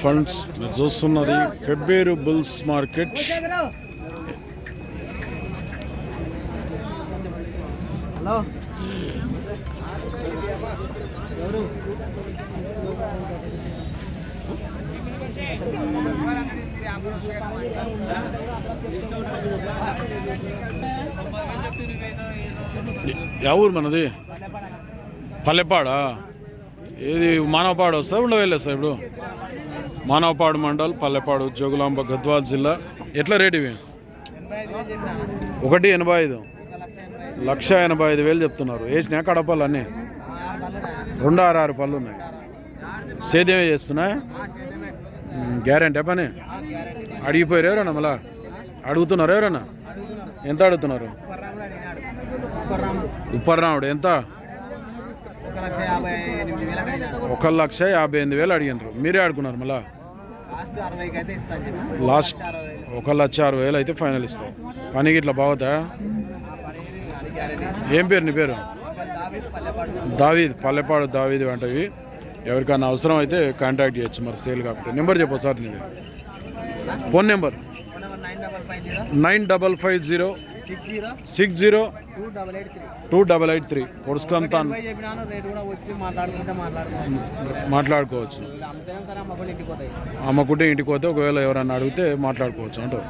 Funds మీరు చూస్తున్నది Pebbair bulls market. Hello. ఊరు మనది? పల్లెపాడా? ఏది మానవపాడు వస్తా ఉండవేళ్ళు వస్తా ఇప్పుడు? మానవపాడు మండల్ పల్లెపాడు జోగులాంబ గద్వాల్ జిల్లా. ఎట్లా రేట్ ఇవి? ఒకటి ఎనభై ఐదు. లక్ష ఎనభై ఐదు వేలు చెప్తున్నారు. వేసినా కడపలు అన్నీ? రెండు ఆరు ఆరు పళ్ళు ఉన్నాయి. సేద్యమే చేస్తున్నా గ్యారంటీ పని? అడిగిపోయారు ఎవరన్నా మళ్ళా? అడుగుతున్నారు ఎవరన్నా? ఎంత అడుగుతున్నారు? ఉప్పర్రాముడు ఎంత? ఒక లక్ష యాభై ఎనిమిది వేలు అడిగినారు మీరే ఆడుకున్నారు మళ్ళా? లాస్ట్ ఒక లక్ష అరవై వేలు అయితే ఫైనల్ ఇస్తాం. పనికి ఇట్లా బాగుతా ఏం పేరు నీ పేరు? దావీద్. పల్లెపాడు దావీద్ వంటివి ఎవరికైనా అవసరం అయితే కాంటాక్ట్ చేయొచ్చు మరి సేల్ కాకపోతే. నెంబర్ చెప్పు సార్ నీది. Phone number nine double five zero six zero two double eight three. మాట్లాడుకుంటే మాట్లాడుకోవచ్చు. అమ్మకుంటే ఇంటికి పోతే ఒకవేళ ఎవరన్నా అడిగితే మాట్లాడుకోవచ్చు అంటారు.